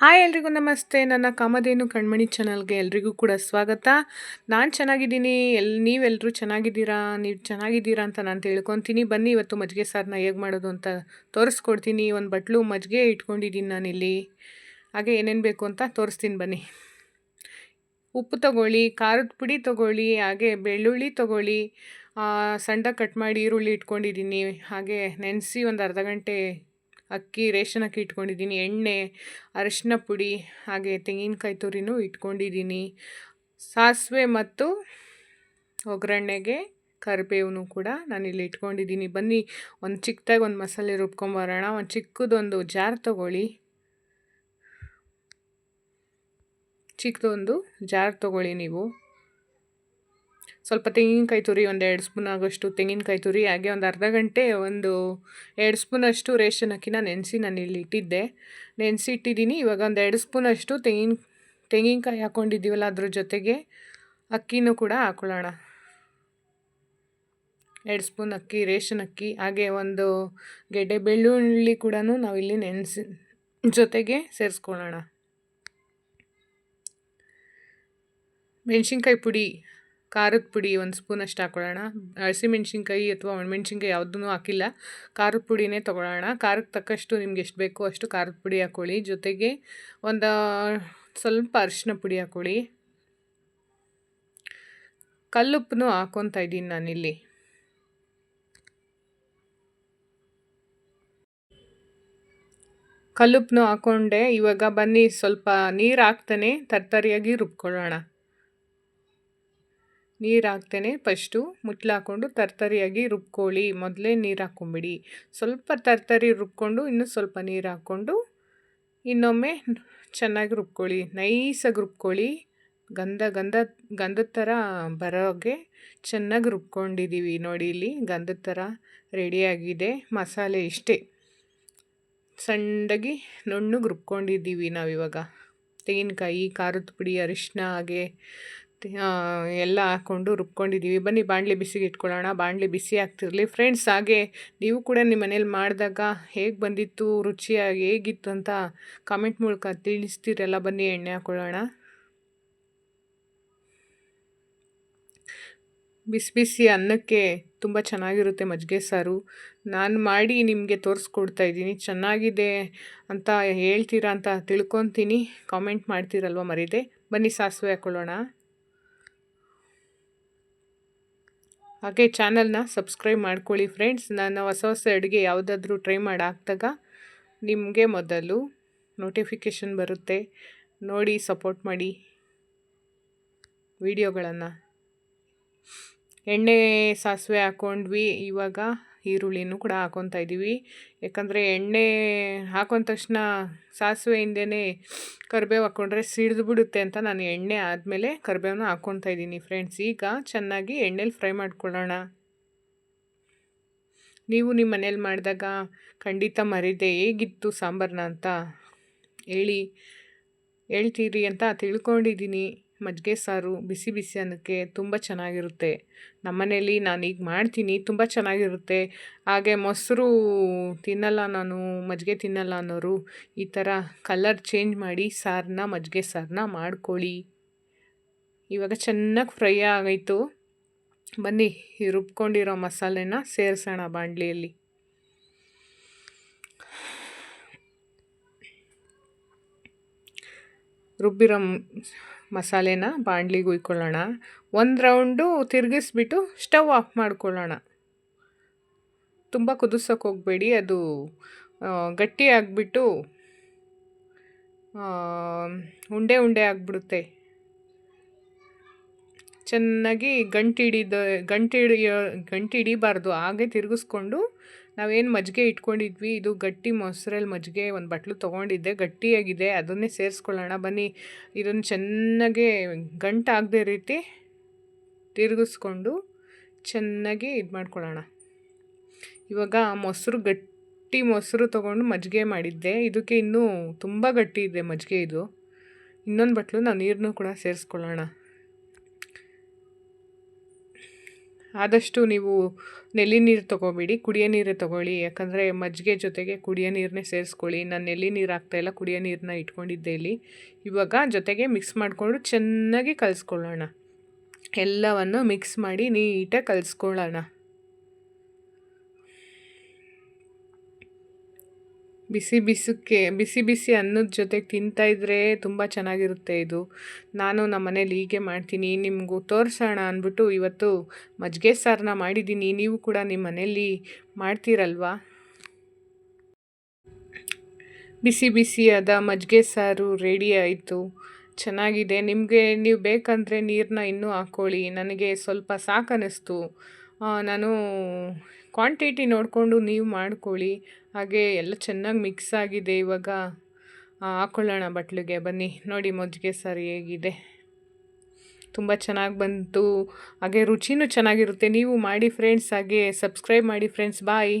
Hi ಎಲ್ರಿಗೂ ನಮಸ್ತೆ. ನನ್ನ ಕಾಮಧೇನು ಕಣ್ಮಣಿ ಚಾನಲ್ಗೆ ಎಲ್ರಿಗೂ ಕೂಡ ಸ್ವಾಗತ. ನಾನು ಚೆನ್ನಾಗಿದ್ದೀನಿ. ಎಲ್ ನೀವೆಲ್ಲರೂ ಚೆನ್ನಾಗಿದ್ದೀರಾ? ನೀವು ಚೆನ್ನಾಗಿದ್ದೀರಾ ಅಂತ ನಾನು ತಿಳ್ಕೊತೀನಿ. ಬನ್ನಿ ಇವತ್ತು ಮಜ್ಜಿಗೆ ಸಾರನ್ನ ಹೇಗೆ ಮಾಡೋದು ಅಂತ ತೋರಿಸ್ಕೊಡ್ತೀನಿ. ಒಂದು ಬಟ್ಲು ಮಜ್ಜಿಗೆ ಇಟ್ಕೊಂಡಿದ್ದೀನಿ ನಾನಿಲ್ಲಿ. ಹಾಗೆ ಏನೇನು ಬೇಕು ಅಂತ ತೋರಿಸ್ತೀನಿ ಬನ್ನಿ. ಉಪ್ಪು ತಗೊಳ್ಳಿ, ಖಾರದ ಪುಡಿ ತಗೊಳ್ಳಿ, ಹಾಗೆ ಬೆಳ್ಳುಳ್ಳಿ ತಗೊಳ್ಳಿ ಸಣ್ಣ ಕಟ್ ಮಾಡಿ ಈರುಳ್ಳಿ ಇಟ್ಕೊಂಡಿದ್ದೀನಿ ಹಾಗೆ ನೆನೆಸಿ ಒಂದು ಅರ್ಧ ಗಂಟೆ ಅಕ್ಕಿ, ರೇಷನ್ ಅಕ್ಕಿ ಇಟ್ಕೊಂಡಿದ್ದೀನಿ, ಎಣ್ಣೆ, ಅರಿಶಿನ ಪುಡಿ, ಹಾಗೆ ತೆಂಗಿನಕಾಯಿ ತುರಿನೂ ಇಟ್ಕೊಂಡಿದ್ದೀನಿ. ಸಾಸಿವೆ ಮತ್ತು ಒಗ್ಗರಣೆಗೆ ಕರಿಬೇವು ಕೂಡ ನಾನು ಇಲ್ಲಿ ಇಟ್ಕೊಂಡಿದ್ದೀನಿ. ಬನ್ನಿ, ಒಂದು ಚಿಕ್ಕದಾಗಿ ಒಂದು ಮಸಾಲೆ ರುಬ್ಕೊಂಬರೋಣ. ಒಂದು ಚಿಕ್ಕದೊಂದು ಜಾರ್ ತೊಗೊಳ್ಳಿ. ಚಿಕ್ಕದೊಂದು ಜಾರ್ ತೊಗೊಳ್ಳಿ ನೀವು. ಸ್ವಲ್ಪ ತೆಂಗಿನಕಾಯಿ ತುರಿ ಒಂದು ಎರಡು ಸ್ಪೂನ್ ಆಗೋಷ್ಟು ತೆಂಗಿನಕಾಯಿ ತುರಿ, ಹಾಗೆ ಒಂದು ಅರ್ಧ ಗಂಟೆ ಒಂದು ಎರಡು ಸ್ಪೂನಷ್ಟು ರೇಷನ್ ಅಕ್ಕಿನ ನೆನೆಸಿ ನಾನು ಇಲ್ಲಿ ಇಟ್ಟಿದ್ದೆ. ನೆನೆಸಿ ಇಟ್ಟಿದ್ದೀನಿ. ಇವಾಗ ಒಂದು ಎರಡು ಸ್ಪೂನಷ್ಟು ತೆಂಗಿನ, ತೆಂಗಿನಕಾಯಿ ಹಾಕ್ಕೊಂಡಿದ್ದೀವಲ್ಲ ಅದ್ರ ಜೊತೆಗೆ ಅಕ್ಕಿನೂ ಕೂಡ ಹಾಕೊಳ್ಳೋಣ. ಎರಡು ಸ್ಪೂನ್ ಅಕ್ಕಿ, ರೇಷನ್ ಅಕ್ಕಿ, ಹಾಗೆ ಒಂದು ಗೆಡ್ಡೆ ಬೆಳ್ಳುಳ್ಳಿ ಕೂಡ ನಾವಿಲ್ಲಿ ನೆನೆಸಿ, ಜೊತೆಗೆ ಸೇರಿಸ್ಕೊಳ್ಳೋಣ. ಮೆಣಸಿನ್ಕಾಯಿ ಪುಡಿ. ಖಾರದ ಪುಡಿ ಒಂದು ಸ್ಪೂನಷ್ಟು ಹಾಕೊಳ್ಳೋಣ. ಹಸಿಮೆಣ್ಸಿನ್ಕಾಯಿ ಅಥವಾ ಒಣಮೆಣ್ಸಿನ್ಕಾಯಿ ಯಾವುದೂ ಹಾಕಿಲ್ಲ. ಖಾರದ ಪುಡಿನೇ ತೊಗೊಳ್ಳೋಣ. ಖಾರಕ್ಕೆ ತಕ್ಕಷ್ಟು ನಿಮ್ಗೆ ಎಷ್ಟು ಬೇಕೋ ಅಷ್ಟು ಖಾರದ ಪುಡಿ ಹಾಕ್ಕೊಳ್ಳಿ ಜೊತೆಗೆ ಒಂದು ಸ್ವಲ್ಪ ಅರಿಶಿನ ಪುಡಿ ಹಾಕ್ಕೊಳ್ಳಿ ಕಲ್ಲುಪ್ಪನ್ನು ಹಾಕ್ಕೊತಾ ಇದ್ದೀನಿ ನಾನಿಲ್ಲಿ. ಕಲ್ಲುಪ್ಪನ್ನು ಹಾಕ್ಕೊಂಡೆ ಇವಾಗ ಬನ್ನಿ, ಸ್ವಲ್ಪ ನೀರು ಹಾಕ್ತಾನೆ. ತರ್ತರಿಯಾಗಿ ರುಬ್ಕೊಳ್ಳೋಣ. ನೀರು ಹಾಕ್ತೇನೆ ಫಸ್ಟು. ಹಾಕ್ಕೊಂಡು ತರ್ತರಿಯಾಗಿ ರುಬ್ಕೊಳ್ಳಿ. ಮೊದಲೇ ನೀರು ಹಾಕ್ಕೊಂಬಿಡಿ ಸ್ವಲ್ಪ ತರ್ತರಿ ರುಬ್ಕೊಂಡು, ಇನ್ನೂ ಸ್ವಲ್ಪ ನೀರು ಹಾಕ್ಕೊಂಡು ಇನ್ನೊಮ್ಮೆ ಚೆನ್ನಾಗಿ ರುಬ್ಕೊಳ್ಳಿ. ನೈಸಾಗಿ ರುಬ್ಕೊಳ್ಳಿ. ಗಂಧ ಗಂಧ, ಗಂಧದ ಥರ ಬರೋಗೆ ಚೆನ್ನಾಗಿ ರುಬ್ಕೊಂಡಿದ್ದೀವಿ ನೋಡಿ ಇಲ್ಲಿ. ಗಂಧದ ಥರ ರೆಡಿಯಾಗಿದೆ ಮಸಾಲೆ ಇಷ್ಟೇ. ಸಣ್ಣದಾಗಿ ನುಣ್ಣಗೆ ರುಬ್ಕೊಂಡಿದ್ದೀವಿ ನಾವಿವಾಗ. ತೆಂಗಿನಕಾಯಿ ಖಾರದ ಪುಡಿ ಅರಿಶಿನ ಹಾಗೆ ಎಲ್ಲ ಹಾಕ್ಕೊಂಡು ರುಬ್ಕೊಂಡಿದ್ದೀವಿ. ಬನ್ನಿ, ಬಾಣಲೆ ಬಿಸಿಗೆ ಇಟ್ಕೊಳ್ಳೋಣ. ಬಾಣಲೆ ಬಿಸಿ ಆಗ್ತಿರಲಿ. ಫ್ರೆಂಡ್ಸ್ ಹಾಗೆ ನೀವು ಕೂಡ ನಿಮ್ಮ ಮನೇಲಿ ಮಾಡಿದಾಗ ಹೇಗೆ ಬಂದಿತ್ತು, ರುಚಿಯಾಗಿ ಹೇಗಿತ್ತು ಅಂತ ಕಾಮೆಂಟ್ ಮೂಲಕ ತಿಳಿಸ್ತೀರಲ್ಲ, ಬನ್ನಿ, ಎಣ್ಣೆ ಹಾಕ್ಕೊಳ್ಳೋಣ ಬಿಸಿ ಬಿಸಿ ಅನ್ನಕ್ಕೆ ತುಂಬ ಚೆನ್ನಾಗಿರುತ್ತೆ ಮಜ್ಜಿಗೆ ಸಾರು. ನಾನು ಮಾಡಿ ನಿಮಗೆ ತೋರಿಸ್ಕೊಡ್ತಾ ಇದ್ದೀನಿ. ಚೆನ್ನಾಗಿದೆ ಅಂತ ಹೇಳ್ತೀರಾ ಅಂತ ತಿಳ್ಕೊತೀನಿ. ಕಾಮೆಂಟ್ ಮಾಡ್ತೀರಲ್ವ ಮರೀದೆ? ಬನ್ನಿ, ಸಾಸಿವೆ ಹಾಕ್ಕೊಳ್ಳೋಣ ಹಾಗೆ ಚಾನಲ್ನ ಸಬ್ಸ್ಕ್ರೈಬ್ ಮಾಡ್ಕೊಳ್ಳಿ ಫ್ರೆಂಡ್ಸ್. ನಾನು ಹೊಸ ಹೊಸ ಅಡುಗೆ ಯಾವುದಾದ್ರೂ ಟ್ರೈ ಮಾಡಾಕ್ದಾಗ ನಿಮಗೆ ಮೊದಲು ನೋಟಿಫಿಕೇಷನ್ ಬರುತ್ತೆ. ನೋಡಿ ಸಪೋರ್ಟ್ ಮಾಡಿ. ವಿಡಿಯೋಗಳನ್ನು ಎಣ್ಣೆ ಸಾಸಿವೆ ಹಾಕ್ಕೊಂಡ್ವಿ ಇವಾಗ ಈರುಳ್ಳಿನೂ ಕೂಡ ಹಾಕೊತಾ ಇದ್ದೀವಿ ಯಾಕಂದರೆ ಎಣ್ಣೆ ಹಾಕೊಂಡ ತಕ್ಷಣ ಸಾಸಿವೆಯಿಂದೇ ಕರಿಬೇವು ಹಾಕ್ಕೊಂಡ್ರೆ ಸಿಡಿದು ಬಿಡುತ್ತೆ ಅಂತ ನಾನು ಎಣ್ಣೆ ಆದಮೇಲೆ ಕರಿಬೇವನ್ನ ಹಾಕ್ಕೊತಾ ಇದ್ದೀನಿ ಫ್ರೆಂಡ್ಸ್ ಈಗ ಚೆನ್ನಾಗಿ ಎಣ್ಣೆಲಿ ಫ್ರೈ ಮಾಡ್ಕೊಳ್ಳೋಣ. ನೀವು ನಿಮ್ಮ ಮನೇಲಿ ಮಾಡಿದಾಗ ಖಂಡಿತ ಮರಿದೆ ಹೇಗಿತ್ತು ಸಾಂಬಾರನ್ನ ಅಂತ ಹೇಳಿ, ಹೇಳ್ತೀರಿ ಅಂತ ತಿಳ್ಕೊಂಡಿದ್ದೀನಿ ಮಜ್ಜಿಗೆ ಸಾರು, ಬಿಸಿ ಬಿಸಿ ಅನ್ನಕ್ಕೆ ತುಂಬ ಚೆನ್ನಾಗಿರುತ್ತೆ. ನಮ್ಮನೇಲಿ ನಾನು ಈಗ ಮಾಡ್ತೀನಿ, ತುಂಬ ಚೆನ್ನಾಗಿರುತ್ತೆ. ಹಾಗೆ ಮೊಸರು ತಿನ್ನಲ್ಲ ನಾನು, ಮಜ್ಜಿಗೆ ತಿನ್ನಲ್ಲ ಅನ್ನೋರು ಈ ಥರ ಕಲರ್ ಚೇಂಜ್ ಮಾಡಿ ಸಾರನ್ನ, ಮಜ್ಜಿಗೆ ಸಾರನ್ನ ಮಾಡ್ಕೊಳ್ಳಿ. ಇವಾಗ ಚೆನ್ನಾಗಿ ಫ್ರೈ ಆಗೋಯ್ತು ಬನ್ನಿ, ರುಬ್ಕೊಂಡಿರೋ ಮಸಾಲೆನ ಸೇರಿಸೋಣ ಬಾಣಲಿಯಲ್ಲಿ ರುಬ್ಬಿರೋ ಮಸಾಲೆನ ಬಾಣಲಿಗೆ ಉಯ್ಕೊಳ್ಳೋಣ. ಒಂದು ರೌಂಡು ತಿರುಗಿಸ್ಬಿಟ್ಟು ಸ್ಟವ್ ಆಫ್ ಮಾಡ್ಕೊಳ್ಳೋಣ. ತುಂಬ ಕುದಿಸೋಕೆ ಹೋಗಬೇಡಿ. ಅದು ಗಟ್ಟಿ ಆಗಿಬಿಟ್ಟು ಉಂಡೆ ಉಂಡೆ ಆಗಿಬಿಡುತ್ತೆ. ಚೆನ್ನಾಗಿ ಗಂಟಿಡಿದ, ಗಂಟಿಡಿಯೋ, ಗಂಟಿಡಿಬಾರ್ದು. ಹಾಗೆ ತಿರುಗಿಸ್ಕೊಂಡು ನಾವೇನು ಮಜ್ಜಿಗೆ ಇಟ್ಕೊಂಡಿದ್ವಿ, ಇದು ಗಟ್ಟಿ ಮೊಸರಲ್ಲಿ ಮಜ್ಜಿಗೆ ಒಂದು ಬಟ್ಲು ತೊಗೊಂಡಿದ್ದೆ, ಗಟ್ಟಿಯಾಗಿದೆ, ಅದನ್ನೇ ಸೇರಿಸ್ಕೊಳ್ಳೋಣ, ಬನ್ನಿ. ಇದನ್ನು ಚೆನ್ನಾಗೆ ಗಂಟಾಗದೇ ರೀತಿ ತಿರುಗಿಸ್ಕೊಂಡು ಚೆನ್ನಾಗಿ ಇದು ಮಾಡ್ಕೊಳ್ಳೋಣ. ಇವಾಗ ಮೊಸರು, ಗಟ್ಟಿ ಮೊಸರು ತೊಗೊಂಡು ಮಜ್ಜಿಗೆ ಮಾಡಿದ್ದೆ. ಇದಕ್ಕೆ ಇನ್ನೂ ತುಂಬ ಗಟ್ಟಿ ಇದೆ ಮಜ್ಜಿಗೆ ಇದು. ಇನ್ನೊಂದು ಬಟ್ಲು ನಾವು ನೀರನ್ನು ಕೂಡ ಸೇರಿಸ್ಕೊಳ್ಳೋಣ. ಆದಷ್ಟು ನೀವು ನೆಲ್ಲಿ ನೀರು ತೊಗೋಬೇಡಿ, ಕುಡಿಯೋ ನೀರೇ ತೊಗೊಳ್ಳಿ. ಯಾಕಂದರೆ ಮಜ್ಜಿಗೆ ಜೊತೆಗೆ ಕುಡಿಯೋ ನೀರನ್ನೇ ಸೇರಿಸ್ಕೊಳ್ಳಿ. ನಾನು ನೆಲ್ಲಿ ನೀರು ಹಾಕ್ತಾಯಿಲ್ಲ ಕುಡಿಯೋ ನೀರನ್ನ ಇಟ್ಕೊಂಡಿದ್ದೆ ಇಲ್ಲಿ. ಇವಾಗ ಜೊತೆಗೆ ಮಿಕ್ಸ್ ಮಾಡಿಕೊಂಡು ಚೆನ್ನಾಗಿ ಕಲಿಸ್ಕೊಳ್ಳೋಣ. ಎಲ್ಲವನ್ನು ಮಿಕ್ಸ್ ಮಾಡಿ ನೀಟಾಗಿ ಕಲಿಸ್ಕೊಳ್ಳೋಣ. ಬಿಸಿ ಬಿಸಕ್ಕೆ, ಬಿಸಿ ಬಿಸಿ ಅನ್ನದ ಜೊತೆಗೆ ತಿಂತಾಯಿದ್ರೆ ತುಂಬ ಚೆನ್ನಾಗಿರುತ್ತೆ ಇದು. ನಾನು ನಮ್ಮ ಮನೇಲಿ ಹೀಗೆ ಮಾಡ್ತೀನಿ, ನಿಮಗೂ ತೋರಿಸೋಣ ಅಂದ್ಬಿಟ್ಟು ಇವತ್ತು ಮಜ್ಜಿಗೆ ಸಾರನ್ನ ಮಾಡಿದ್ದೀನಿ. ನೀವು ಕೂಡ ನಿಮ್ಮ ಮನೇಲಿ ಮಾಡ್ತೀರಲ್ವಾ? ಬಿಸಿ ಬಿಸಿಯಾದ ಮಜ್ಜಿಗೆ ಸಾರು ರೆಡಿ ಆಯಿತು. ಚೆನ್ನಾಗಿದೆ. ನಿಮಗೆ ನೀವು ಬೇಕಂದರೆ ನೀರನ್ನ ಇನ್ನೂ ಹಾಕ್ಕೊಳ್ಳಿ ನನಗೆ ಸ್ವಲ್ಪ ಸಾಕನ್ನಿಸ್ತು. ನಾನು ಕ್ವಾಂಟಿಟಿ ನೋಡಿಕೊಂಡು ನೀವು ಮಾಡ್ಕೊಳ್ಳಿ. ಹಾಗೆ ಎಲ್ಲ ಚೆನ್ನಾಗಿ ಮಿಕ್ಸ್ ಆಗಿದೆ ಇವಾಗ. ಹಾಕ್ಕೊಳ್ಳೋಣ ಬಟ್ಲಿಗೆ, ಬನ್ನಿ. ನೋಡಿ ಮಜ್ಜಿಗೆ ಸಾರು ಹೇಗಿದೆ. ತುಂಬ ಚೆನ್ನಾಗಿ ಬಂತು. ಹಾಗೆ ರುಚಿನೂ ಚೆನ್ನಾಗಿರುತ್ತೆ. ನೀವು ಮಾಡಿ ಫ್ರೆಂಡ್ಸ್ ಹಾಗೆ ಸಬ್ಸ್ಕ್ರೈಬ್ ಮಾಡಿ ಫ್ರೆಂಡ್ಸ್ ಬಾಯ್